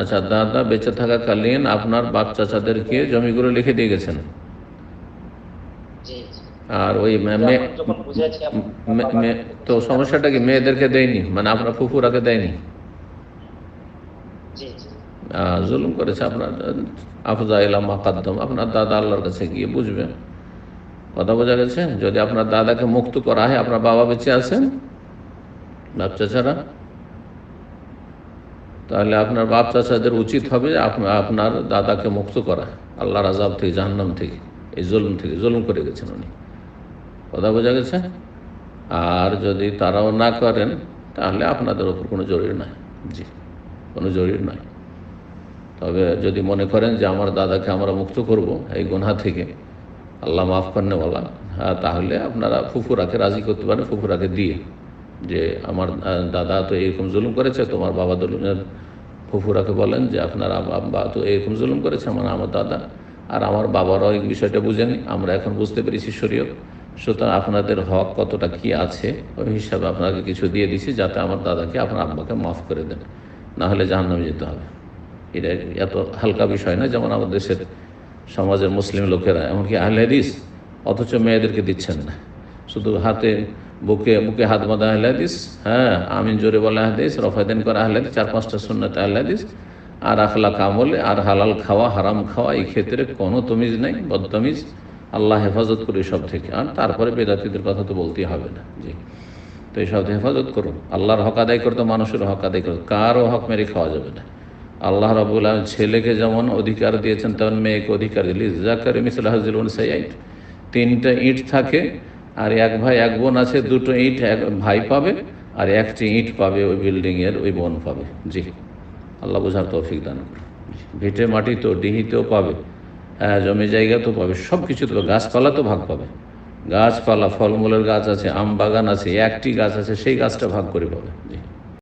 আচ্ছা দাদা বেঁচে থাকাকালীন আপনার বাপ চাচাদেরকে জমিগুলো লিখে দিয়ে গেছেন? আর ওই তো সমস্যাটা কি মেয়েদেরকে দেয়নি? মানে আপনার ফুফুরাকে দেয়নি? জুলুম করেছে আপনার আফজা ইলাম মাকাদ্দম। আপনার দাদা আল্লাহর কাছে গিয়ে বুঝবেন কথা বোঝা গেছে? যদি আপনার দাদাকে মুক্ত করা হয় আপনার বাবা বেঁচে আছেন? বাপ চাচারা তাহলে আপনার বাপ চাচাদের উচিত হবে আপ- আপনার দাদাকে মুক্ত করা। আল্লাহর আজাব থেকে, জাহান্নাম থেকে, এই জুলুম থেকে, জুলুম করে গেছেন উনি। কথা বোঝা গেছে? আর যদি তারাও না করেন, তাহলে আপনাদের ওপর কোনো জরুরি নয়। জি, কোনো জরুরি নয়। তবে যদি মনে করেন যে আমার দাদাকে আমরা মুক্ত করব এই গুনহা থেকে, আল্লাহ মাফ করেনেওয়ালা হ্যাঁ তাহলে আপনারা ফুফুরাকে রাজি করতে পারেন, ফুফুরাকে দিয়ে। যে আমার দাদা তো এরকম জুলুম করেছে, তোমার বাবা দলুমের ফুফুরাকে বলেন যে আপনার আব্বা তো এরকম জুলুম করেছে আমার আমার দাদা। আর আমার বাবারাও এই বিষয়টা বুঝেনি, আমরা এখন বুঝতে পেরেছি শরীয় সুতরাং আপনাদের হক কতটা কি আছে, ওই হিসাবে আপনাকে কিছু দিয়ে দিছি, যাতে আমার দাদাকে, আপনার আব্বাকে মাফ করে দেন। না হলে জাহান্নামে যেতে হবে। এটা এত হালকা বিষয় না যেমন আমাদের দেশের সমাজের মুসলিম লোকেরা, এমনকি আহলে হাদিস, অথচ মেয়েদেরকে দিচ্ছেন না। শুধু হাতে বুকে বুকে হাত বাঁধা আহলে হাদিস হ্যাঁ আমিন জোরে বলা হাদিস রফায়দিন করা আহলে হাদিস চার পাঁচটা সুন্নত আহলে হাদিস আর আখলা কামলে আর হালাল খাওয়া, হারাম খাওয়া, এই ক্ষেত্রে কোনো তমিজ নেই, বদতমিজ। আল্লাহ হেফাজত করি সব থেকে। আর তারপরে বেদাতিদের কথা তো বলতেই হবে না। জি। তো এইসব হেফাজত করুন। আল্লাহর হক আদায় করতে মানুষের হক আদায় করতে কারও হক মেরে খাওয়া যাবে না। আল্লাহ রাবুল ছেলেকে যেমন অধিকার দিয়েছেন, তেমন মেয়েকে অধিকার দিলি জাকার মিসল হাজিল সাইট তিনটা ইট থাকে। আর এক ভাই, এক বোন আছে, দুটো ইট, এক ভাই পাবে আর একটি ইট পাবে ওই বিল্ডিংয়ের ওই বোন পাবে। জি। আল্লাহ বোঝার তৌফিক দান ভিটে মাটি তো ডিহিতেও পাবে হ্যাঁ জমি জায়গা তো পাবে সব কিছু তো গাছপালা তো ভাগ পাবে। গাছপালা, ফলমূলের গাছ আছে, আম বাগান আছে, একটি গাছ আছে, সেই গাছটা ভাগ করে পাবে। জি।